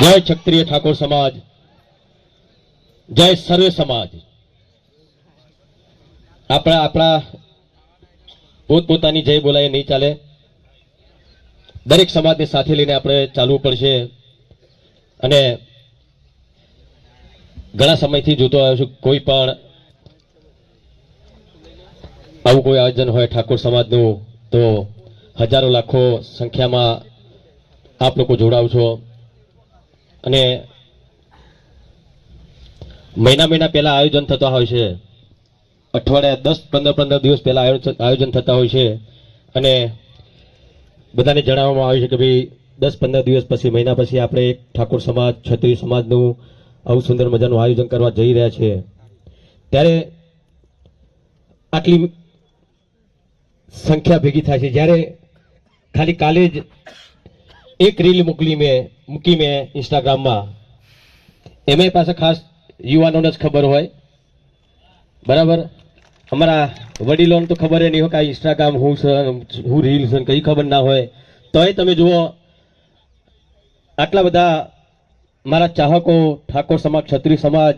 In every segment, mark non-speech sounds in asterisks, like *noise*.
જય ક્ષત્રિય ઠાકોર સમાજ. જય સર્વે સમાજ. આપણા આપણા પોતપોતાની જય બોલાય નહીં ચાલે. દરેક સમાજને સાથે લઈને આપણે ચાલવું પડશે. અને ઘણા સમયથી જોતો આવ્યો છું, કોઈ પણ આવું કોઈ આયોજન હોય ઠાકોર સમાજનું, તો હજારો લાખો સંખ્યામાં આપ લોકો જોડાવ છો. અને મહિના મહિના પહેલા આયોજન થતા હોય છે. અઠવાડિયા દસ, પંદર પંદર દિવસ પહેલા આયોજન થતા હોય છે. અને બધાને જણાવવામાં આવે છે કે ભાઈ, દસ, પંદર દિવસ પછી, મહિના પછી આપણે એક ઠાકોર સમાજ ક્ષત્રિય સમાજનું આવું સુંદર મજાનું આયોજન કરવા જઈ રહ્યા છે. ત્યારે આટલી સંખ્યા ભેગી થાય છે. જ્યારે ખાલી કાલે જ એક રીલ મોકલી મેં, મૂકી મેં ઇન્સ્ટાગ્રામમાં એમાં પાસે ખાસ યુવાનોને જ ખબર હોય. બરાબર? અમારા વડીલોને તો ખબર નહીં હોય કે આ ઇન્સ્ટાગ્રામ હું છે હું રીલ છે કઈ ખબર ના હોય. તોય તમે જુઓ, આટલા બધા મારા ચાહકો, ઠાકોર સમાજ, ક્ષત્રિય સમાજ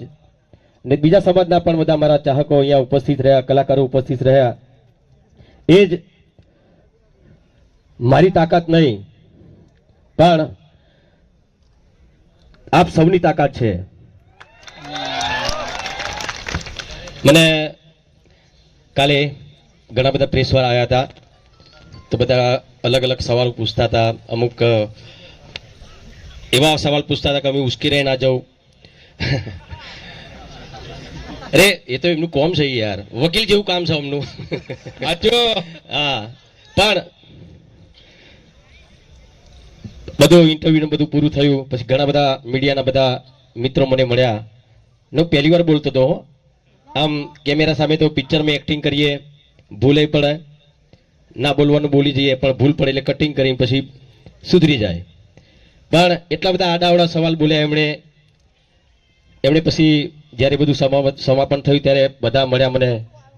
ને બીજા સમાજના પણ બધા મારા ચાહકો અહીંયા ઉપસ્થિત રહ્યા, કલાકારો ઉપસ્થિત રહ્યા. એ જ મારી તાકાત નહીં. પણ આપ સૌની તાકાત છે. મને કાલે ઘણા બધા પ્રેસવાળા આવ્યા હતા. તો બધા અલગ અલગ સવાલો પૂછતા હતા. અમુક એવા સવાલ પૂછતા હતા કે અમે ઉશ્કી રહી ના જાઉં. *laughs* અરે એ તો એમનું કોમ છે યાર. વકીલ જેવું કામ છે અમનું. હા. પણ બધું ઇન્ટરવ્યુ બધું પૂરું થયું પછી ઘણા બધા મીડિયાના બધા મિત્રો મને મળ્યા. નો પહેલી વાર બોલતો હતો. આમ કેમેરા સામે તો પિક્ચરમાં એક્ટિંગ કરીએ ભૂલે પડે ના બોલવાનું બોલી જઈએ પણ ભૂલ પડે એટલે કટિંગ કરીને પછી સુધરી જાય. પણ એટલા બધા આડાવડા સવાલ બોલ્યા એમણે. એમણે પછી જ્યારે બધું સમાપન થયું ત્યારે બધા મળ્યા મને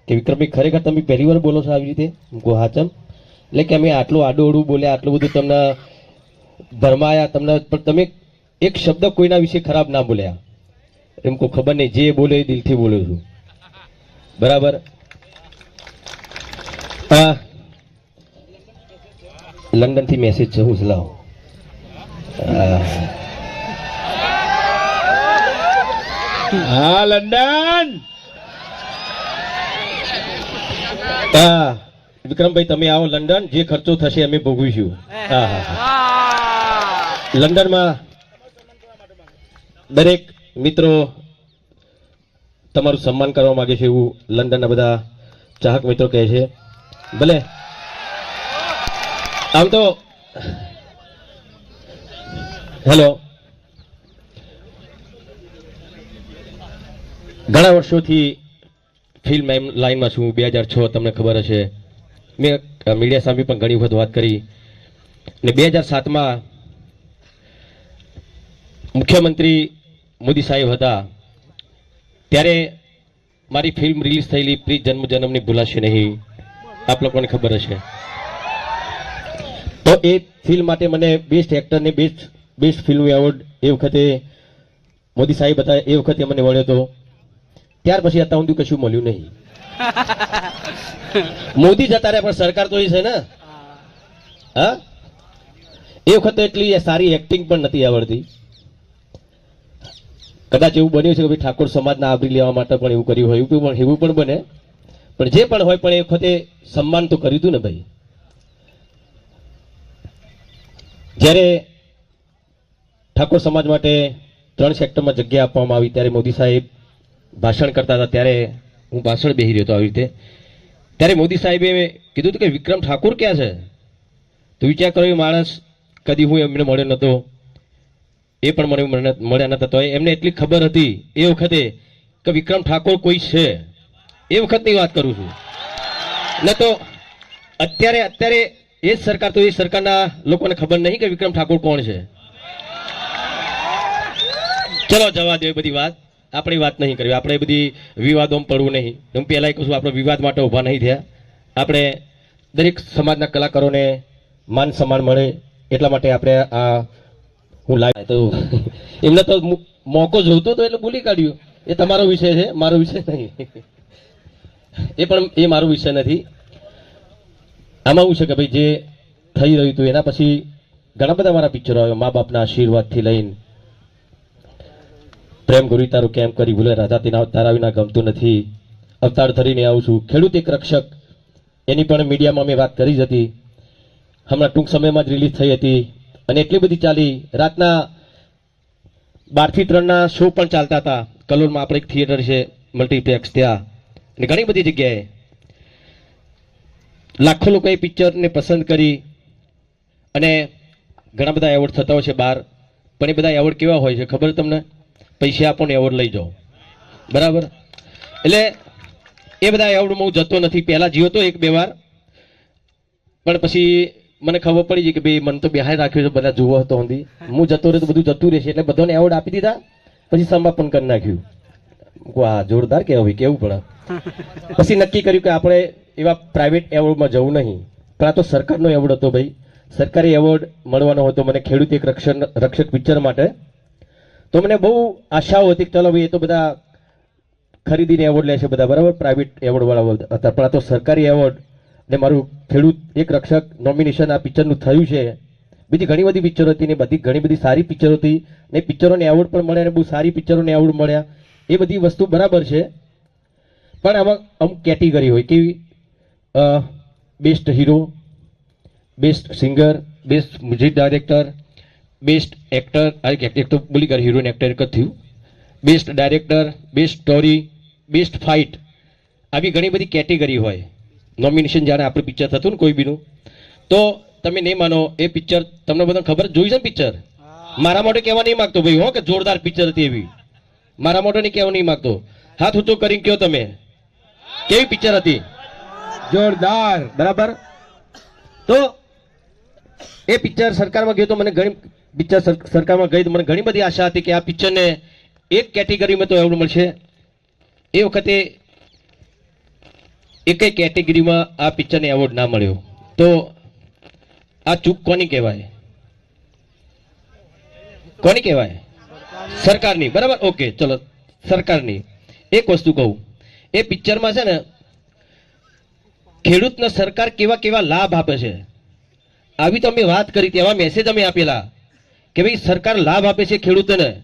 કે વિક્રમભાઈ ખરેખર તમે પહેલી વાર બોલો છો આવી રીતે? હું કહું, હા ચમ. એટલે કે અમે આટલું આડું અડું બોલ્યા આટલું બધું તમને ભરમાયા તમને પણ તમે એક શબ્દ કોઈના વિશે ખરાબ ના બોલ્યા. એમ કોઈ ખબર નહીં જે બોલે એ દિલથી બોલું છું. બરાબર? આ લંડનથી મેસેજ છે હું લાવ હા લંડન! હા. વિક્રમભાઈ તમે આવો લંડન જે ખર્ચો થશે અમે ભોગવીશું. હા હા હા. લંડનમાં દરેક મિત્રો તમારું સન્માન કરવા માંગે છે એવું લંડનના બધા ચાહક મિત્રો કહે છે. ભલે. આમ તો, હેલો. ઘણા વર્ષોથી ફિલ્મ લાઈનમાં છું, બે હજાર છ તમને ખબર હશે. મેં મીડિયા સામે પણ ઘણી વખત વાત કરી. ને બે હજાર સાતમાં મુખ્યમંત્રી મોદી સાહેબ હતા. ત્યારે મારી ફિલ્મ રિલીઝ થયેલી પ્રી જન્મ જન્મની ભૂલાશે નહીં. આપ લોકોને ખબર હશે. તો એ ફિલ્મ માટે મને બેસ્ટ એક્ટરને બેસ્ટ બેસ્ટ ફિલ્મ એવોર્ડ એ વખતે મોદી સાહેબ હતા એ વખતે મને મળ્યો હતો. ત્યાર પછી અત્યાર સુધી કશું મળ્યું નહીં. *laughs* મોદી જતા રહ્યા પણ સરકાર તો એ છે ને. હા. એ વખતે એટલી સારી એક્ટિંગ પણ નથી આવડતી. કદાચ એવું બન્યું છે કે ભાઈ ઠાકોર સમાજના આવરી લેવા માટે પણ એવું કર્યું હોય, એવું પણ એવું પણ બને. પણ જે પણ હોય પણ એ વખતે સન્માન તો કર્યું હતું ને ભાઈ. જ્યારે ઠાકોર સમાજ માટે ત્રણ સેક્ટરમાં જગ્યા આપવામાં આવી, ત્યારે મોદી સાહેબ ભાષણ કરતા હતા, ત્યારે હું ભાષણ બેસી રહ્યો હતો આવી રીતે. ત્યારે મોદી સાહેબે કીધું હતું કે વિક્રમ ઠાકોર ક્યાં છે? તો વિચાર કર્યો માણસ કદી હું એમને મળ્યો નહોતો. એ પણ મને મળ્યા નતા. તો એમને એટલી ખબર હતી એ વખતે કે વિક્રમ ઠાકોર કોઈ છે. એ વખતની વાત કરું છું. ન તો અત્યારે અત્યારે એ જ સરકાર તો એ સરકારના લોકોને ખબર નહીં કે વિક્રમ ઠાકોર કોણ છે. ચલો, જવા દે બધી વાત. આપણે વાત નહીં કરવી આપણે બધી વિવાદોમાં પડવું નહીં. હું પહેલાં કહું છું, આપણે વિવાદ માટે ઊભા નહીં થયા. આપણે દરેક સમાજના કલાકારોને માન સન્માન મળે એટલા માટે આપણે આ હું લાવ તો *laughs* એમને તો મોકો જોતો હતો એટલે બોલી કાઢ્યો. એ તમારો વિષય છે, મારો વિષય નહીં. *laughs* એ પણ એ મારો વિષય નથી. આમાં એવું છે કે ભાઈ જે થઈ રહ્યું હતું એના પછી ઘણા બધા મારા પિક્ચરો આવ્યા. મા બાપના આશીર્વાદથી લઈને પ્રેમ ગુરી તારું કેમ કરી ભૂલે રાજા તેના તારા વિના ગમતું નથી. અવતાર ધરીને આવું છું. ખેડૂત એક રક્ષક. એની પણ મીડિયામાં મેં વાત કરી જ હતી. હમણાં ટૂંક સમયમાં જ રિલીઝ થઈ હતી. અને એટલી બધી ચાલી રાતના બારથી ત્રણના શો પણ ચાલતા હતા. કલોલમાં આપણે એક થિયેટર છે મલ્ટીપ્લેક્સ ત્યાં. અને ઘણી બધી જગ્યાએ લાખો લોકોએ પિક્ચરને પસંદ કરી અને ઘણા બધા એવોર્ડ થતા હોય છે બહાર. પણ એ બધા એવોર્ડ કેવા હોય છે ખબર તમને? પૈસા આપો એવોર્ડ લઈ જાઓ. બરાબર? એટલે એ બધા એવોર્ડમાં હું જતો નથી. પહેલાં જીવતો એક બે વાર. પણ પછી મને ખબર પડી ગઈ કે ભાઈ મને તો બેહાય રાખ્યો છે બધા જુઓ હતો હું જતો રહ્યો તો બધું જતું રહેશે એટલે બધાને એવોર્ડ આપી દીધા. પછી સમાપન કરી નાખ્યું. વાહ જોરદાર કહેવાય કેવું પડે? *laughs* પછી નક્કી કર્યું કે આપણે એવા પ્રાઇવેટ એવોર્ડમાં જવું નહીં. પણ આ તો સરકારનો એવોર્ડ હતો ભાઈ. સરકારી એવોર્ડ મળવાનો હતો મને ખેડૂત એક રક્ષણ રક્ષક પિક્ચર માટે. તો મને બહુ આશાઓ હતી કે ચાલો ભાઈ એ તો બધા ખરીદીને એવોર્ડ લે છે બધા બરાબર? પ્રાઇવેટ એવોર્ડ વાળા હતા પણ આ તો સરકારી એવોર્ડ ને મારું ખેડૂત એક રક્ષક નોમિનેશન આ પિક્ચરનું થયું છે. બીજી ઘણી બધી પિક્ચરો હતી ને બધી ઘણી બધી સારી પિક્ચરો હતી. ને પિક્ચરોને એવોર્ડ પણ મળ્યા ને બહુ સારી પિક્ચરોને એવોર્ડ મળ્યા. એ બધી વસ્તુ બરાબર છે. પણ આમાં અમુક કેટેગરી હોય કેવી? Best hero best singer best music director best actor એક તો બોલી ગયા હિરોઈન એક્ટર એક જ થયું. Best director best story best fight આવી ઘણી બધી કેટેગરી હોય. નોમિનેશન જ્યારે આપણું પિક્ચર થતું ને કોઈ બીનું તો તમે નહીં માનો એ પિક્ચર તમને બધાને ખબર જોઈ છે ને પિક્ચર મારા માટે કહેવા નહીં માંગતો ભાઈ હો કે જોરદાર પિક્ચર હતી એવી. મારા માટે નહીં કહેવા નહીં માગતો. હાથ ઊંચો કરીને કયો તમે. કેવી પિક્ચર હતી? જોરદાર. બરાબર? તો એ પિક્ચર સરકારમાં ગયું તો મને ઘણી પિક્ચર સરકારમાં ગઈ તો મને ઘણી બધી આશા હતી કે આ પિક્ચરને એક કેટેગરીમાં તો એવોર્ડ મળશે. એ વખતે એકેય કેટેગરીમાં આ પિક્ચરને એવોર્ડ ના મળ્યો. તો આ ચૂક કોની કહેવાય? કોની કહેવાય? સરકારની. બરાબર? ઓકે, ચલો. સરકારની. એક વસ્તુ કહું. એ પિક્ચરમાં છે ને, ખેડૂતને સરકાર કેવા કેવા લાભ આપે છે. આવી તો અમે વાત કરી હતી, એવા મેસેજ અમે આપેલા કે ભાઈ, સરકાર લાભ આપે છે ખેડૂતોને.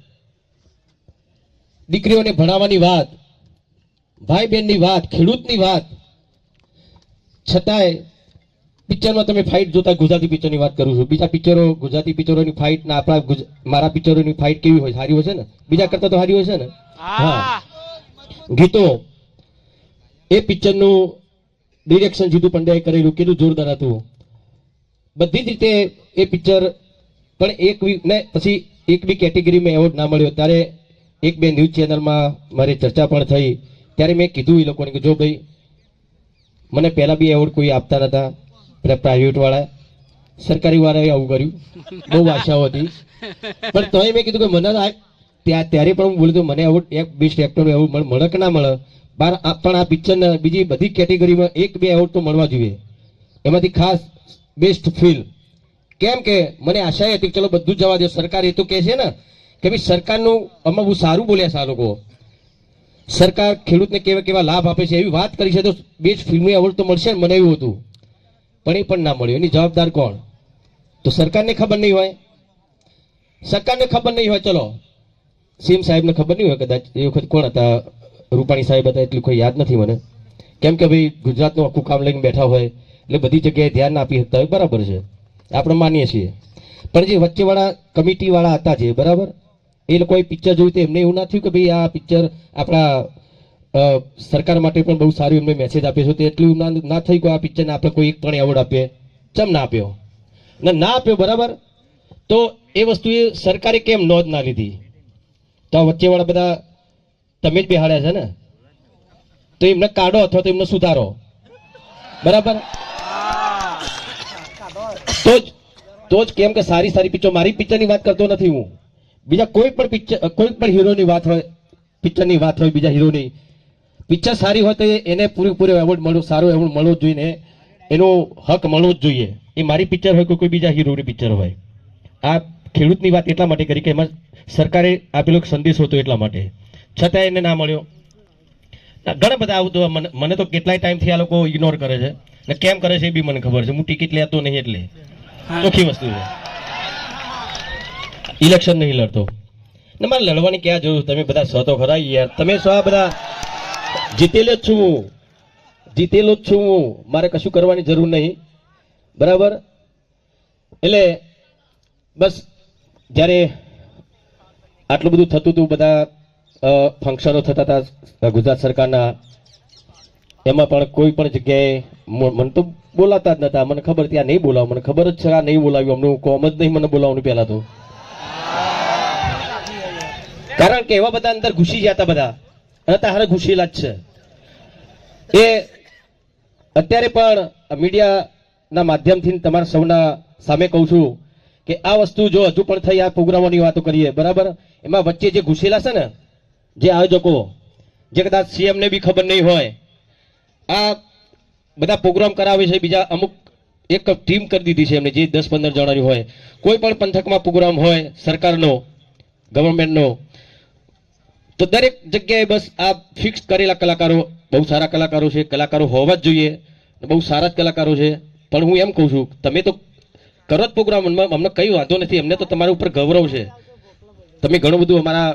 દીકરીઓને ભણાવવાની વાત ભાઈ બહેનની વાત, ખેડૂતની વાત. છતાંય પિક્ચરમાં તમે ફાઇટ જોતા ગુજરાતી પિક્ચરની વાત કરું છું. બીજા પિક્ચરો ગુજરાતી પિક્ચરોની ફાઇટ ના આપણા મારા પિક્ચરોની ફાઇટ કેવી હોય સારી હોય છે ને? બીજા કરતા તો સારી હોય છે ને? હા. ગીતો. એ પિક્ચરનું ડિરેક્શન જીતુ પંડ્યાએ કરેલું કેટલું જોરદાર હતું. બધી જ રીતે એ પિક્ચર પણ એક વી- ને પછી એક બી કેટેગરીમાં એવોર્ડ ના મળ્યો. ત્યારે એક બે ન્યૂઝ ચેનલમાં મારી ચર્ચા પણ થઈ. ત્યારે મેં કીધું એ લોકોને કે જો ભાઈ મને પહેલા બી એવોર્ડ કોઈ આપતા નતા. પેલા પ્રાઇવેટ વાળા. સરકારી વાળાએ આવું કર્યું. બહુ આશાઓ હતી. પણ તોય મેં કીધું કે મને ત્યાં ત્યારે પણ હું બોલ્યો તો મને એવોર્ડ એક બેસ્ટ એક્ટરનો એવોર્ડ મળે કે ના મળે. બાર પણ આ પિક્ચરના બીજી બધી કેટેગરીમાં એક, બે એવોર્ડ તો મળવા જોઈએ. એમાંથી ખાસ બેસ્ટ ફિલ્મ કેમ કે મને આશા હતી ચલો બધું જવા દે. સરકાર એ તો કહે છે ને કે ભાઈ સરકારનું આમાં બહુ સારું બોલ્યા છે આ લોકો. સરકાર ખેડૂતને કેવા કેવા લાભ આપે છે એવી વાત કરી છે તો બે જ ફિલ્મી એવોર્ડ તો મળશે મને એવું હતું. પણ એ પણ ના મળ્યું. એની જવાબદાર કોણ? તો સરકારને ખબર નહીં હોય. સરકારને ખબર નહીં હોય, ચલો. સીએમ સાહેબને ખબર નહીં હોય કદાચ. એ વખત કોણ હતા? રૂપાણી સાહેબ હતા, એટલું કોઈ યાદ નથી મને. કેમ કે ભાઈ ગુજરાતનું આખું કામ લઈને બેઠા હોય, એટલે બધી જગ્યાએ ધ્યાન આપી શકતા હોય. બરાબર છે. આપણે માનીએ છીએ. પણ જે વચ્ચેવાળા કમિટીવાળા હતા જે, બરાબર? એ લોકોએ પિક્ચર જોયું તો એમને એવું ના થયું કે ભાઈ આ પિક્ચર આપણા સરકાર માટે પણ બહુ સારું એમને મેસેજ આપ્યો છે. તો એટલું ના થયું કે આ પિક્ચરને આપણે કોઈ એક પણ એવોર્ડ આપીએ. ચમ ના આપ્યો? ના ના આપ્યો, બરાબર? તો એ વસ્તુ એ સરકારે કેમ નોંધ ના લીધી? તો આ વચ્ચેવાળા બધા તમે જ બેહાડ્યા છે ને? તો એમને કાઢો અથવા તો એમને સુધારો. બરાબર? તો જ તો જ કેમ કે સારી સારી પિક્ચર મારી પિક્ચરની વાત કરતો નથી હું. બીજા કોઈ પણ પિક્ચર કોઈ પણ હીરોની વાત હોય પિક્ચરની વાત હોય બીજા હીરોની પિક્ચર સારી હોય તો એને પૂરેપૂરો એવોર્ડ મળવો સારો એવોર્ડ મળવો જ જોઈએ એનો હક મળવો જ જોઈએ. એ મારી પિક્ચર હોય કે કોઈ બીજા હીરોની પિક્ચર હોય. આ ખેડૂતની વાત એટલા માટે કરી કે એમાં સરકારે આપેલો સંદેશ હતો એટલા માટે. છતાં એને ના મળ્યો. ઘણા બધા આવું તો મને મને તો કેટલાય ટાઈમથી આ લોકો ઇગ્નોર કરે છે. ને કેમ કરે છે એ બી મને ખબર છે. હું ટિકિટ લેતો નહીં એટલે. ચોખ્ખી વસ્તુ છે. ઇલેક્શન નહીં લડતો. ને મારે લડવાની ક્યાં જરૂર? તમે બધા સો તો ખરા યાર. તમે સો બધા જીતેલો જ છું હું. જીતેલો જ છું હું. મારે કશું કરવાની જરૂર નહીં. બરાબર? એટલે બસ જ્યારે આટલું બધું થતું હતું, બધા ફંક્શનો થતા હતા, ગુજરાત સરકારના, એમાં પણ કોઈ પણ જગ્યાએ મને તો બોલાતા જ નતા. મને ખબર ત્યાં નહીં બોલાવ. મને ખબર જ છે આ નહીં બોલાવ્યું. અમને કોમ જ નહીં મને બોલાવવાનું પહેલા તો. કારણ કે એવા બધા અંદર ઘૂસી ગયા બધા. અને તારે ઘૂસેલા જ છે. એ અત્યારે પણ મીડિયાના માધ્યમથી તમારા સૌના સામે કહું છું કે આ વસ્તુ જો હજુ પણ થઈ, આ પ્રોગ્રામોની વાતો કરીએ, બરાબર? એમાં વચ્ચે જે ઘૂસેલા છે ને, જે આયોજકો, જે કદાચ સીએમને બી ખબર નહીં હોય, આ બધા પ્રોગ્રામ કરાવે છે, બીજા અમુક એક ટીમ કરી દીધી છે એમને જે દસ પંદર જણાની હોય. કોઈ પણ પંથકમાં પ્રોગ્રામ હોય, સરકારનો ગવર્મેન્ટનો તો દરેક જગ્યાએ બસ આ ફિક્સ કરેલા કલાકારો, બહુ સારા કલાકારો છે, કલાકારો હોવા જ જોઈએ બહુ સારા જ કલાકારો છે. પણ હું એમ કહું છું, તમે તો કરો જ પ્રોગ્રામ અમને કંઈ વાંધો નથી, અમને તો તમારા ઉપર ગૌરવ છે. તમે ઘણું બધું અમારા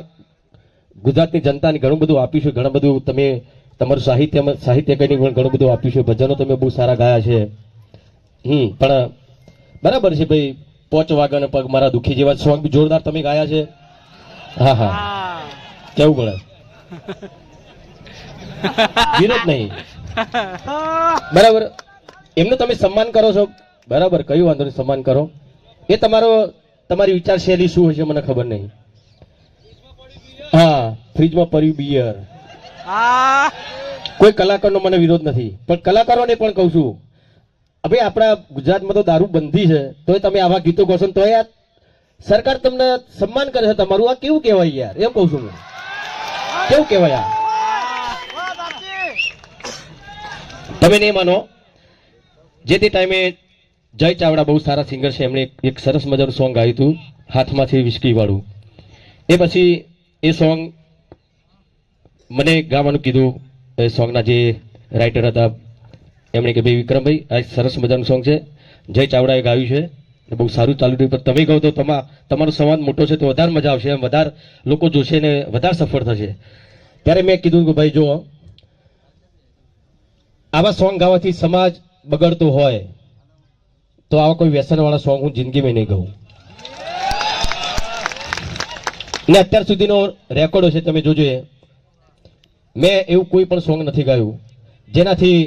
ગુજરાતની જનતાને ઘણું બધું આપ્યું છે, ઘણું બધું તમે તમારું સાહિત્ય સાહિત્ય પણ ઘણું બધું આપ્યું છે, ભજનો તમે બહુ સારા ગાયા છે. હમ પણ બરાબર છે ભાઈ પોચ વાગન પગ મારા દુખી જેવા સોંગ બી જોરદાર તમે ગાયા છે. હા હા. કેવું પડે વિરોધ નહીં. બરાબર. એમનું તમે સન્માન કરો છો. બરાબર કયું વાંધો નહીં સન્માન કરો. એ તમારો તમારી વિચાર શૈલી શું હશે મને ખબર નહીં. હા ફ્રીજમાં પડ્યું બિયર કોઈ કલાકારનો મને વિરોધ નથી. પણ કલાકારોને પણ કહું છું હવે આપણા ગુજરાતમાં તો દારૂ બંધી છે તો તમે આવા ગીતો ગોશો તો યાર સરકાર તમને સન્માન કરે છે તમારું. આ કેવું કહેવાય યાર? એમ કહું છું હું. કેવું કહેવાય આ? તમે નહીં માનો. જે તે ટાઈમે જય ચાવડા બહુ સારા સિંગર છે, એમણે એક- સરસ મજાનું સોંગ ગાયું હતું, હાથમાંથી વિસ્કી વાળું. એ પછી એ સોંગ મને ગાવાનું કીધું, એ સોંગના જે રાઇટર હતા એમણે કે, ભાઈ વિક્રમભાઈ, આ સરસ મજાનું સોંગ છે. જય ચાવડાએ ગાયું છે બહુ સારું ચાલુ રહ્યું પણ તમે કહો તો તમા, તમારો સંવાદ મોટો છે તો વધારે મજા આવશે. એમ વધારે લોકો જોશે ને વધારે સફળ થશે. ત્યારે મેં કીધું કે, ભાઈ જો આવા સોંગ ગાવાથી સમાજ બગડતો હોય, તો આવા કોઈ વ્યસનવાળા સોંગ હું જિંદગીમાં નહીં ગાઉં. ને અત્યાર સુધીનો રેકોર્ડ છે તમે જોજો. મેં એવું કોઈ પણ સોંગ નથી ગાયું. જેનાથી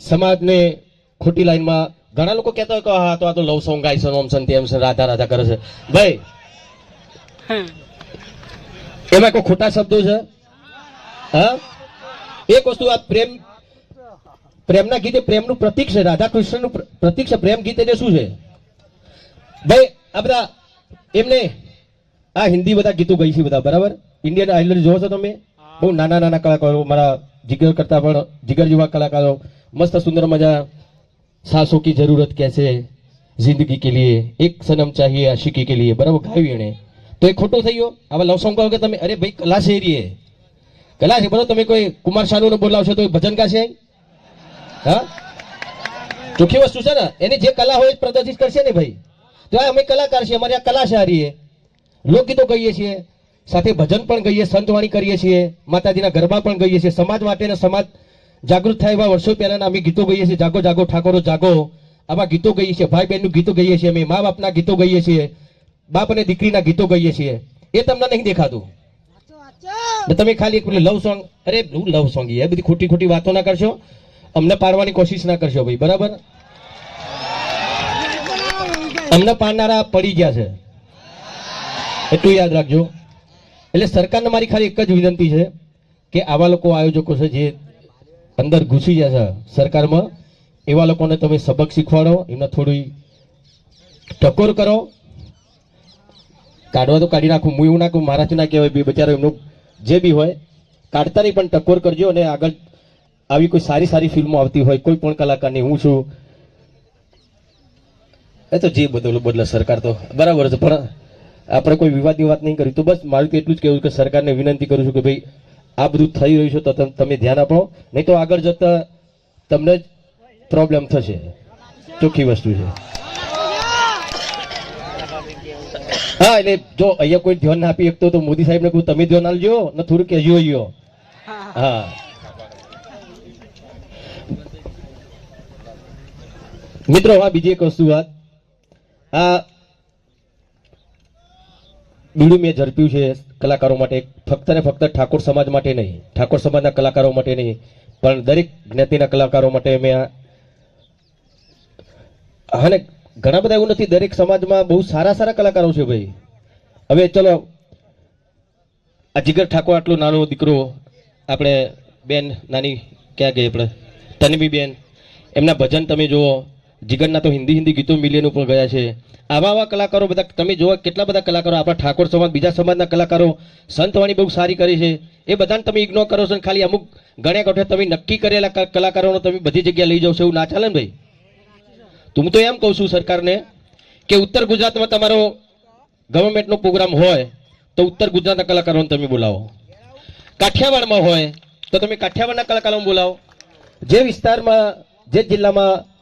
સમાજને ખોટી લાઈનમાં ઘણા લોકો કહેતા હોય કે હા તો આ તો લવ સોંગ ગાય છે ઓમ ને તેમ છે રાધા રાધા કરે છે. ભાઈ એમાં કોઈ ખોટા શબ્દો છે? હા? એક વસ્તુ આ પ્રેમ પ્રેમના ગીતે પ્રેમનું પ્રતીક છે રાધા કૃષ્ણનું પ્ર- પ્રતીક છે પ્રેમ ગીત એટલે શું છે? ભાઈ આ બધા એમને આ હિન્દી બધા ગીતો ગઈ છે બધા બરાબર? ઇન્ડિયન આઇડલ જોવો છો તમે? બહુ નાના નાના કલાકારો મારા જીગર કરતા પણ જીગર જેવા કલાકારો. મસ્ત સુંદર મજા સાસો કી જરૂરત कैसे जिंदगी के लिए एक सनम चाहिए आशिकी के लिए બરાબર ગાયું એણે તો એ ખોટું થઈ ગયો આવા લવ સોંગ કહો કે તમે અરે ભાઈ કલા છે એ રહી એ. કલા છે બરોબર તમે કોઈ કુમાર શાનુ બોલાવશો તો એ ભજન ગાશે હા ચોખ્ખી વસ્તુ છે ને એની જે કલા હોય એ જ પ્રદર્શિત કરશે ને ભાઈ તો આ અમે કલાકાર છીએ અમારી આ કલા છે હારી એ લોકગીતો ગઈએ છીએ સાથે ભજન પણ ગઈએ સંતવાણી કરીએ છીએ માતાજીના ગરબા પણ ગઈએ છીએ સમાજ માટે ને સમાજ જાગૃત થાય એવા વર્ષો પહેલાના અમે ગીતો ગઈએ છીએ. જાગો જાગો ઠાકોરો જાગો. આવા ગીતો ગઈએ છીએ. ભાઈ બહેનનું ગીતો ગઈએ છીએ અમે. મા બાપના ગીતો ગઈએ છીએ. બાપ અને દીકરીના ગીતો ગઈએ છીએ. એ તમને નહીં દેખાતું. તમે ખાલી એક લવ સોંગ અરે હું લવ સોંગ એ બધી ખોટી ખોટી વાતો ના કરશો. અમને પાડવાની કોશિશ ના કરશો ભાઈ. બરાબર? અમને પાડનારા પડી ગયા છે. એટલું યાદ રાખજો. એટલે સરકારને મારી ખાલી એક જ વિનંતી છે કે આવા લોકો આયોજકો છે જે અંદર ઘૂસી જાય છે સરકારમાં. એવા લોકોને તમે સબક શીખવાડો, એમને થોડી ટકોર કરો. કાઢવા તો કાઢી નાખું, હું એવું નાખું મારાથી ના કહેવાય બી બચારો એમનું જે બી હોય કાઢતા નહીં પણ ટકોર કરજો અને આગળ આવી કોઈ સારી સારી ફિલ્મો આવતી હોય, કોઈ પણ કલાકારની, હું છું. એ તો જે બદલો બદલે સરકાર તો બરાબર છે, પણ આપણે કોઈ વિવાદની વાત નહીં કરી. તો બસ મારું તો એટલું જ કહેવું કે સરકારને વિનંતી કરું છું કે ભાઈ આ બધું થઈ રહ્યું છે તો તમે ધ્યાન આપો. નહીં તો આગળ જતા તમને જ પ્રોબ્લેમ થશે. ચોખ્ખી વસ્તુ છે. હા, એટલે જો અહીંયા કોઈ ધ્યાન ના આપી શકતો તો મોદી સાહેબને કહું, તમે ધ્યાન આપજો, ને થોડું કહેજો અહીંયા હા. મિત્રો, આ બીજી એક વસ્તુ વાત. આ બીડું મેં ઝડપ્યું છે કલાકારો માટે. ફક્ત ને ફક્ત ઠાકોર સમાજ માટે નહીં, ઠાકોર સમાજના કલાકારો માટે નહીં, પણ દરેક જ્ઞાતિના કલાકારો માટે મેં આ અને ઘણા બધા એવું નથી, દરેક સમાજમાં બહુ સારા સારા કલાકારો છે ભાઈ. હવે ચલો, આ જીગર ઠાકોર આટલો નાનો દીકરો, આપણે બેન, નાની ક્યાં ગઈ આપણે? તન્વી બેન એમના ભજન તમે જુઓ. જીગરના તો હિન્દી હિન્દી ગીતો મિલિયન ઉપર ગયા છે. આવા આવા કલાકારો બધા, તમે જોવા કેટલા બધા કલાકારો, આપણા ઠાકોર સમાજ, બીજા સમાજના કલાકારો સંતવાણી બહુ સારી કરી છે. એ બધાને તમે ઇગ્નોર કરો છો ખાલી અમુક ગણ્યા ગોઠે તમે નક્કી કરેલા કલાકારોનો તમે બધી જગ્યાએ લઈ જાઓ છો એવું ના ચાલે ને ભાઈ? તો હું તો એમ કહું છું સરકારને કે ઉત્તર ગુજરાતમાં તમારો ગવર્મેન્ટનો પ્રોગ્રામ હોય તો ઉત્તર ગુજરાતના કલાકારોને તમે બોલાવો. કાઠિયાવાડમાં હોય તો તમે કાઠિયાવાડના કલાકારોને બોલાવો. જે વિસ્તારમાં, જે જિલ્લામાં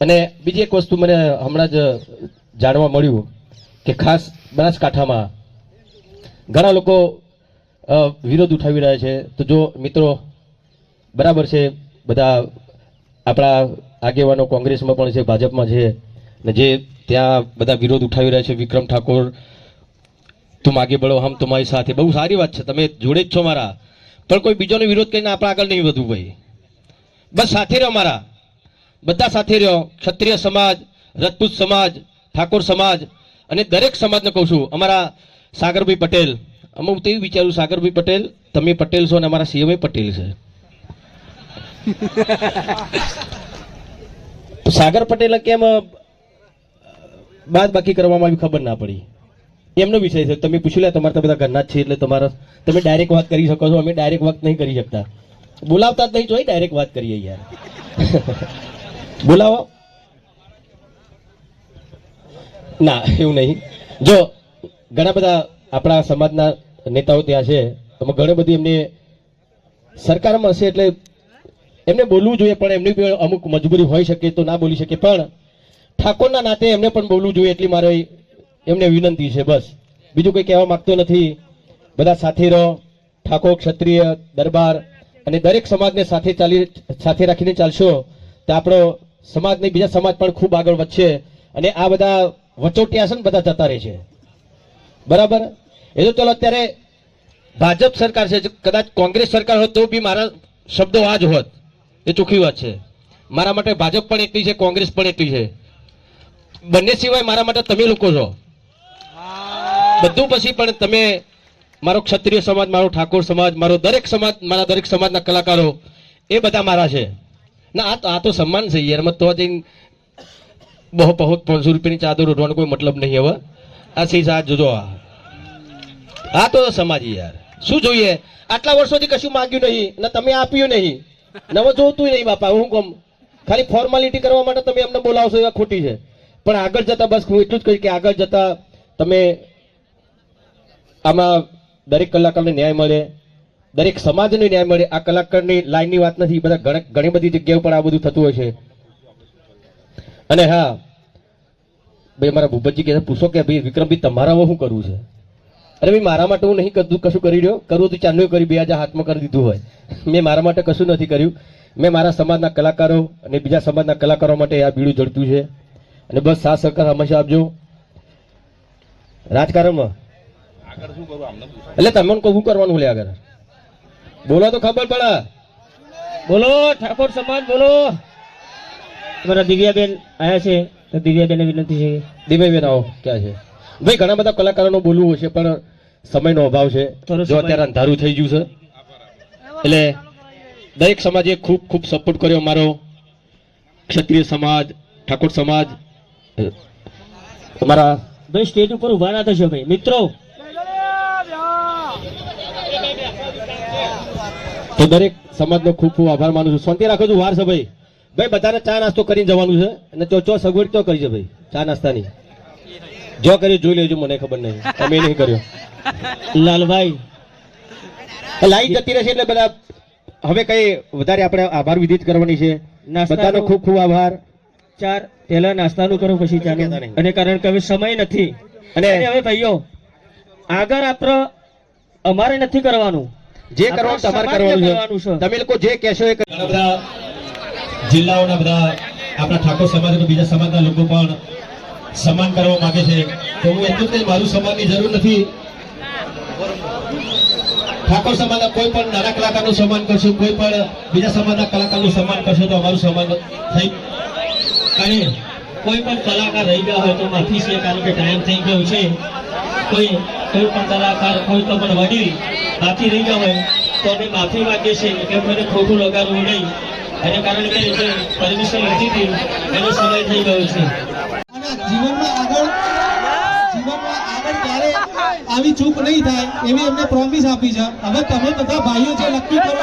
અને બીજી એક વસ્તુ મને હમણાં જ જાણવા મળ્યું કે ખાસ બનાસકાંઠામાં ઘણા લોકો વિરોધ ઉઠાવી રહ્યા છે. તો જો મિત્રો, બરાબર છે, બધા આપણા આગેવાનો કોંગ્રેસમાં પણ છે, ભાજપમાં છે, ને જે ત્યાં બધા વિરોધ ઉઠાવી રહ્યા છે, વિક્રમ ઠાકોર, તું આગે બળો, હમ તમારી સાથે. બહુ સારી વાત છે, તમે જોડે જ છો મારા. પણ કોઈ બીજોનો વિરોધ કરીને આપણે આગળ નહીં વધવું ભાઈ. બસ સાથે રહ્યો મારા. બધા સાથે રહ્યો. ક્ષત્રિય સમાજ, રજપૂત સમાજ, ઠાકોર સમાજ અને દરેક સમાજને કહું છું, અમારા સાગરભાઈ પટેલ અમે હું તો વિચારું સાગરભાઈ પટેલ, તમે પટેલ છો અને અમારા સીએમ પટેલ છે. સાગર પટેલ કેમ બાદ બાકી કરવામાં આવી ખબર ના પડી? એમનો વિષય છે. તમે પૂછી લે, તમારે બધા ઘરના જ છે એટલે તમારા, તમે ડાયરેક્ટ વાત કરી શકો છો. અમે ડાયરેક્ટ વાત નહીં કરી શકતા. બોલાવતા જ નહીં જોઈ ડાયરેક્ટ વાત કરીએ યાર. બોલાવો. ના, એવું નહીં. જો, ઘણા બધા આપણા સમાજના નેતાઓ ત્યાં છે, તો ઘણી બધી એમને સરકારમાં હશે એટલે એમને બોલવું જોઈએ, પણ એમની અમુક મજબૂરી હોઈ શકે તો ના બોલી શકે. પણ ઠાકોરના નાતે એમને પણ બોલવું જોઈએ, એટલી મારે એમને વિનંતી છે, બસ. બીજું કંઈ કહેવા માંગતો નથી. બધા સાથે રહો. ઠાકોર, ક્ષત્રિય, દરબાર અને દરેક સમાજને સાથે ચાલી, સાથે રાખીને ચાલશો, તો આપણો સમાજ નહીં બીજા સમાજ પણ ખૂબ આગળ વધશે અને આ બધા વચોટિયા છે ને બધા જતા રહે છે. બરાબર? એ તો ચલો અત્યારે ભાજપ સરકાર છે, કદાચ કોંગ્રેસ સરકાર હોત તો બી મારા શબ્દો આ જ હોત. એ ચોખ્ખી વાત છે. મારા માટે ભાજપ પણ એટલી છે, કોંગ્રેસ પણ એટલી છે. બંને સિવાય મારા માટે તમે લોકો છો. બધું પછી પણ તમે મારો ક્ષત્રિય સમાજ, મારો ઠાકોર સમાજ, મારો દરેક સમાજ, મારા દરેક સમાજના કલાકારો, એ બધા મારા છે. ના, આ તો આ તો સન્માન છે યાર. મત તો જઈને બહુ બહુ પાંચસો રૂપિયાની ચાદર ઉઠવાનો કોઈ મતલબ નહીં હવે. આ સી આ જોજો આ. આ તો સમાજ યાર. શું જોઈએ? આટલા વર્ષોથી કશું માંગ્યું નહીં. ને તમે આપ્યું નહીં. નવો જોતું નહીં બાપા, હું કોમ? ખાલી ફોર્માલિટી કરવા માટે તમે અમને બોલાવશો એવા ખોટી છે. પણ આગળ જતા બસ હું એટલું જ કહીશ કે આગળ જતા તમે આમાં દરેક કલાકારને ન્યાય મળે. દરેક સમાજને ન્યાય મળે. આ કલાકારની લાઈનની વાત નથી. બધા ઘણી બધી જગ્યાઓ પર આ બધું થતું હોય છે. અને હા ભાઈ મારા ભૂપતજી કે પૂછો કે ભાઈ વિક્રમભાઈ તમારામાં શું કરવું છે? અરે ભાઈ મારા માટે હું નહીં કરતું કશું કરી રહ્યો? કરવું તો ચાંદનું કરી બે હજાર હાથમાં કરી દીધું હોય. મેં મારા માટે કશું નથી કર્યું. મેં મારા સમાજના કલાકારો અને બીજા સમાજના કલાકારો માટે આ બીડું ઝડપ્યું છે. અને બસ સાથ સહકાર હંમેશા આપજો. રાજકારણમાં. એટલે તમને કહું શું કરવાનું લે આગળ? બોલો તો ખબર પડે. બોલો ઠાકોર સમાજ બોલો. તમારા દિવ્યાબેન આયા છે તો દિવ્યાબેનને વિનંતી છે દિવ્યાબેન બેન આવો ક્યાં છે? ભાઈ ઘણા બધા કલાકારોનો બોલવું હશે પણ સમયનો અભાવ છે. જો અત્યારે અંધારું થઈ ગયું છે. એટલે દરેક સમાજે ખૂબ ખૂબ સપોર્ટ કર્યો અમારો ક્ષત્રિય સમાજ ઠાકોર સમાજ. અમારા ભાઈ સ્ટેજ ઉપર ઊભા ના થશો ભાઈ. મિત્રો તો દરેક સમાજનો ખૂબ ખૂબ આભાર માનું છું. શાંતિ રાખો છું વાર છે ભાઈ. ભાઈ બધાને ચા નાસ્તો કરીને જવાનું છે અને ચો ચો સગવડ તો કરી છે ભાઈ ચા નાસ્તાની. જો કર્યું જોઈ લેજો મને ખબર નહીં. તમે નહીં કર્યો. લાલભાઈ લાઈટ જતી રહેશે એટલે બધા હવે કઈ વધારે આપણે આભાર વિધિત કરવાની છે. બધાનો ખૂબ ખૂબ આભાર. ચાર પહેલા નાસ્તાનું કરો પછી ચા અને કારણ કે હવે સમય નથી. અને અને હવે ભાઈઓ આગળ આપણે અમારે નથી કરવાનું. જે કરવાનું તમારે કરવાનું છે. તમે લોકો જે કહેશો એ બધા જિલ્લાઓના બધા આપણા ઠાકોર સમાજ અને બીજા સમાજના લોકો પણ સમાન કરવા માંગે છે. તો હું એટલું જ મારું સન્માનની જરૂર નથી. ઠાકોર સમાજના કોઈ પણ નાના કલાકારનું સન્માન કરશો કોઈ પણ બીજા સમાજના કલાકારનું સન્માન કરશો તો અમારું સન્માન થઈ અને કોઈ પણ કલાકાર રહી ગયા હોય તો માફી છે કારણ કે ટાઈમ થઈ ગયો છે. કોઈ કોઈ પણ કલાકાર, કોઈ તો પણ વડીલ બાકી રહી ગયા હોય તો અમે માફી માગીએ છીએ કે મને ખોટું લગાડવું નહીં. એને કારણે કે જે પરમિશન લીધી હતી, એનો સમય થઈ ગયો છે. આવી ચૂક નહીં થાય, એવી એમને પ્રોમિસ આપી છે. હવે તમે બધા ભાઈઓ જે નક્કી કરો